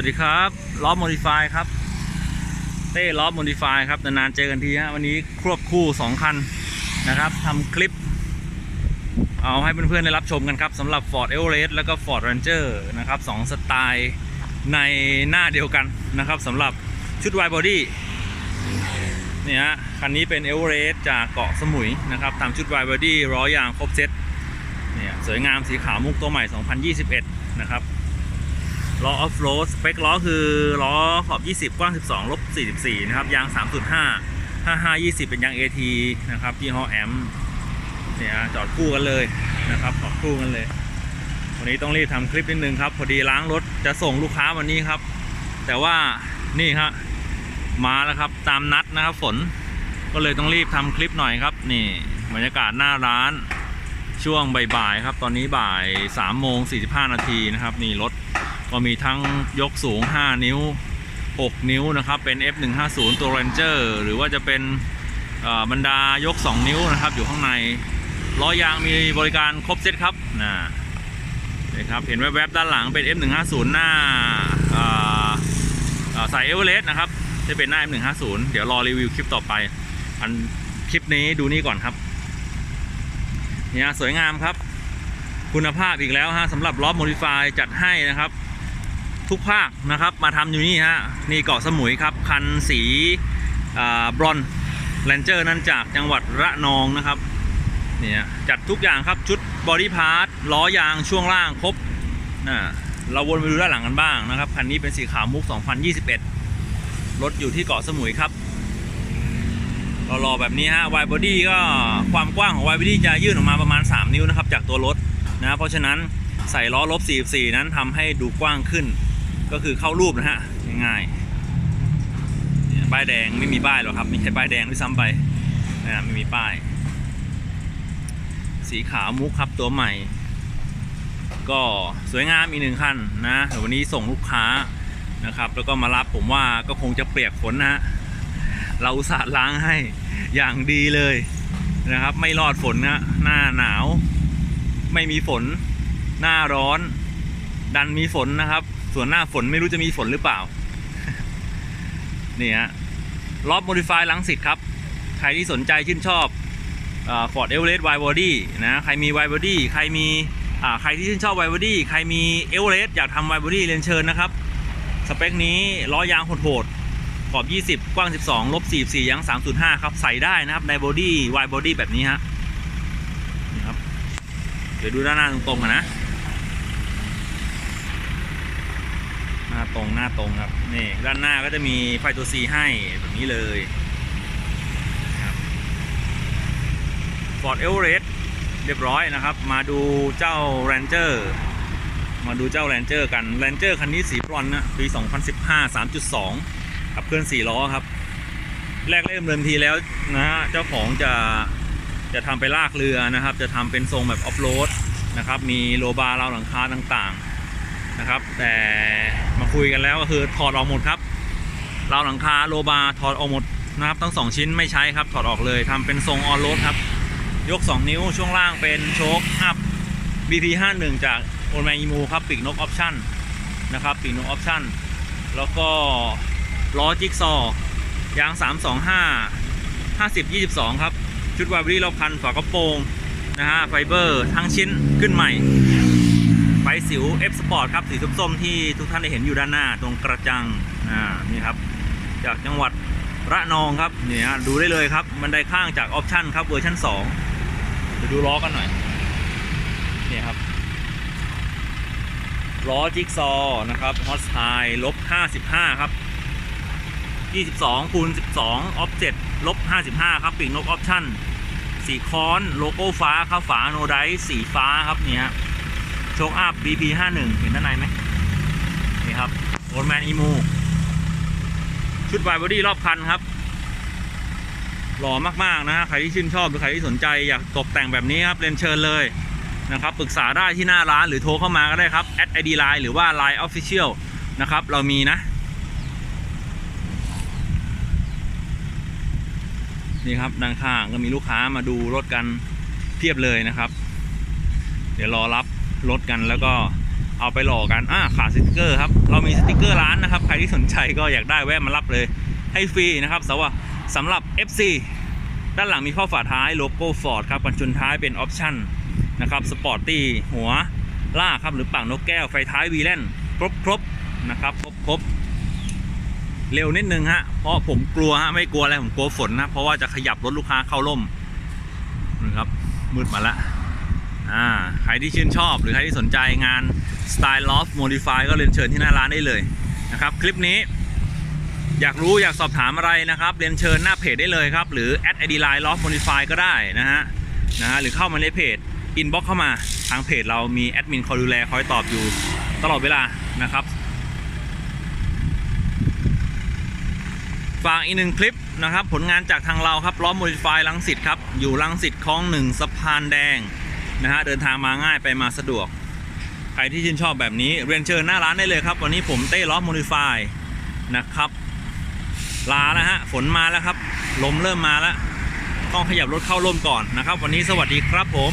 วัสดีครับล้อโมดิฟายครับ เต้ล้อโมดิฟายครับนานๆเจอกันทีฮะวันนี้ควบคู่ 2 คันนะครับทำคลิป เอาให้เพื่อนๆได้รับชมกันครับสำหรับ Ford Everest แล้วก็ Ford Ranger นะครับสองสไตล์ในหน้าเดียวกันนะครับสำหรับชุด Wide Body เนี่ยฮะคันนี้เป็น Everest จากเกาะสมุยนะครับทำชุด Wide Body ร้อยยางครบเซ็ตเนี่ยสวยงามสีขาวมุกตัวใหม่ 2021 นะครับ ล้อออฟโรดสเปคล้อคือล้อขอบ 20 กว้าง 12ลบ44 นะครับ ยาง 3.5 55 20 เป็นยาง AT นะครับยี่ห้อแอมเนี่ยจอดคู่กันเลยนะครับจอดคู่กันเลย วันนี้ต้องรีบทำคลิปนิดนึงครับ พอดีล้างรถจะส่งลูกค้าวันนี้ครับ แต่ว่านี่ครับมาแล้วครับตามนัดนะครับฝนก็เลยต้องรีบทำคลิปหน่อยครับ นี่บรรยากาศหน้าร้านช่วงบ่ายๆครับ ตอนนี้บ่าย3โมง45นาทีนะครับ นี่รถ ก็มีทั้งยกสูง 5 นิ้ว 6 นิ้วนะครับ เป็น F150 ตัว Ranger หรือว่าจะเป็นบรรดายก 2 นิ้วนะครับ อยู่ข้างในล้อยางมีบริการครบเซตครับนะนี่ครับ เห็นแวบๆด้านหลังเป็น F150 หน้าอ่อเอ่อสายเอเวอเรสต์นะครับจะเป็นหน้า F150 เดี๋ยวรอรีวิวคลิปต่อไป อันคลิปนี้ดูนี่ก่อนครับ เนี่ยสวยงามครับ คุณภาพอีกแล้วฮะสำหรับล้อโมดิฟายจัดให้นะครับ ทุกภาคนะครับ มาทำอยู่นี่ฮะนี่เกาะสมุยครับ คันสีบรอนแลนเจอร์นั่นจากจังหวัดระนองนะครับเนี่ยจัดทุกอย่างครับชุดบอดี้พาร์ทล้อยางช่วงล่างครบนะเราวนไปดูด้านหลังกันบ้างนะครับคันนี้เป็นสีขาวมุก 2021 รถอยู่ที่เกาะสมุยครับรอๆแบบนี้ฮะวายบอดี้ก็ความกว้างของวายบอดี้จะยื่นออกมาประมาณ 3 นิ้วนะครับจากตัวรถนะเพราะฉะนั้นใส่ล้อลบ 44 นั้นทำให้ดูกว้างขึ้น ก็คือเข้ารูปนะฮะง่ายๆป้ายแดงไม่มีป้ายหรอกครับมีแค่ป้ายแดงด้วยซ้ำไปนะไม่มีป้าย สีขาวมุกครับตัวใหม่ ก็สวยงามอีกหนึ่งคันนะเดี๋ยววันนี้ส่งลูกค้านะครับ แล้วก็มารับผมว่าก็คงจะเปียกฝนนะฮะเราสาห์ล้างให้อย่างดีเลยนะครับ ไม่รอดฝนนะหน้าหนาว ไม่มีฝน หน้าร้อน ดันมีฝนนะครับ ส่วนหน้าฝนไม่รู้จะมีฝนหรือเปล่า นี่ฮะล็อบโมดิฟายลังสิตครับ ใครที่สนใจชื่นชอบฟอร์ดเอเวอเรสต์ไวบอดี้นะใครมีไวบอดี้ใครมีใครที่ชื่นชอบไวบอดี้ใครมีเอเวอเรสต์อยากทำไวบอดี้เรียนเชิญนะครับ สเปคนี้ล้อยางโหดๆขอบ 20 กว้าง 12 ลบ 44ยาง3.5 ครับ ใส่ได้นะครับ ในบอดี้ไวบอดี้แบบนี้ฮะ นี่ครับ เดี๋ยวดูด้านหน้าตรงๆกันนะ หน้าตรงหน้าตรงครับนี่ด้านหน้าก็จะมีไฟตัว C ให้แบบนี้เลยครับ Ford Everest เรียบร้อยนะครับ มาดูเจ้า Ranger มาดูเจ้า Ranger กัน Ranger คันนี้สีบรอนนะปี 2015 3.2 ขับเคลื่อน 4 ล้อครับ แรกเริ่มเดิมทีแล้วนะฮะเจ้าของจะจะทำไปลากเรือนะครับ จะทำเป็นทรงแบบออฟโรดนะครับ มีโลบาร์ราวหลังคาต่างๆ นะครับ แต่มาคุยกันแล้วก็คือถอดออกหมดครับราวหลังคาโลบาถอดออกหมดนะครับทั้งสองชิ้นไม่ใช้ครับถอดออกเลยทำเป็นทรงออนโรดครับ ยก 2 นิ้วช่วงล่างเป็นโชคอัพ BP51 จากโอ l แมนอีมูครับปีกนกออปชั่นนะครับปีกนกออปชั่นแล้วก็ล้อจิ๊กซอยาง 325 50 22 ครับ ชุดวาบรีรอบคันฝากระโปรงนะฮะไฟเบอร์ทั้งชิ้นขึ้นใหม่ ฟสิว F Sport ครับสีส้มๆที่ทุกท่านได้เห็นอยู่ด้านหน้าตรงกระจังอ่านี่ครับจากจังหวัดระนองครับนี่ฮะดูได้เลยครับบันไดข้างจากออปชั่นครับเวอร์ชัน2เดี๋ยวดูล้อกันหน่อยนี่ครับล้อจิ๊กซอว์นะครับฮอสไฮลบ 55 ครับ 22คูณ12 ออฟเจ็ลบ 55 ครับปีกนกออปชั่นสีคอนโลโก้ฟ้าครับฝาโนไดสีฟ้าครับนี่ฮะ โชคอัพ BP 51เห็นด้านในไหมนี่ครับโอ l แมนอีมู ชุดไวบอดี้รอบคันครับ หล่อมากๆนะใครที่ชื่นชอบหรือใครที่สนใจอยากตกแต่งแบบนี้ครับเรียนเชิญเลยนะครับปรึกษาได้ที่หน้าร้านหรือโทรเข้ามาก็ได้ครับแอดไอดีไลน์หรือว่า Line Official นะครับ เรามีนะ นี่ครับด้านข้างก็มีลูกค้ามาดูรถกันเพียบเลยนะครับ เดี๋ยวรอรับ รถกันแล้วก็เอาไปหล่อกันอ่าขาดสติกเกอร์ครับ เรามีสติกเกอร์ร้านนะครับ ใครที่สนใจก็อยากได้แวะมารับเลย ให้ฟรีนะครับสำหรับสำหรับ FC ด้านหลังมีข้อฝาท้ายโลโก้ Ford ครับกันชนท้ายเป็นออปชั่นนะครับสปอร์ตตี้หัวล่ากครับหรือปากนกแก้วไฟท้ายวีแลนครบครบนะครับครบครบเร็วนิดนึงฮะเพราะผมกลัวฮะไม่กลัวอะไรผมกลัวฝนนะเพราะว่าจะขยับรถลูกค้าเข้าร่มนะครับมืดมาละ อ่าใครที่ชื่นชอบหรือใครที่สนใจงาน Style Loft Modify ก็เรียนเชิญที่หน้าร้านได้เลยนะครับ คลิปนี้อยากรู้อยากสอบถามอะไรนะครับ เรียนเชิญหน้าเพจได้เลยครับ หรือแอดไอดีไลน์ Loft Modify ก็ได้นะฮะนะฮะหรือเข้ามาในเพจอินบ็อกเข้ามาทางเพจเรามีแอดมินคอยดูแลคอยตอบอยู่ตลอดเวลานะครับฝากอีกหนึ่งคลิปนะครับ ผลงานจากทางเราครับล้อม Modify ลังสิตครับ อยู่ลังสิตคลองหนึ่งสะพานแดง นะฮะเดินทางมาง่ายไปมาสะดวก ใครที่ชื่นชอบแบบนี้เรียนเชิญหน้าร้านได้เลยครับ วันนี้ผมเต้ล้อมดิฟายนะครับ ลาแล้วฮะฝนมาแล้วครับ ลมเริ่มมาแล้ว ต้องขยับรถเข้าร่มก่อนนะครับ วันนี้สวัสดีครับผม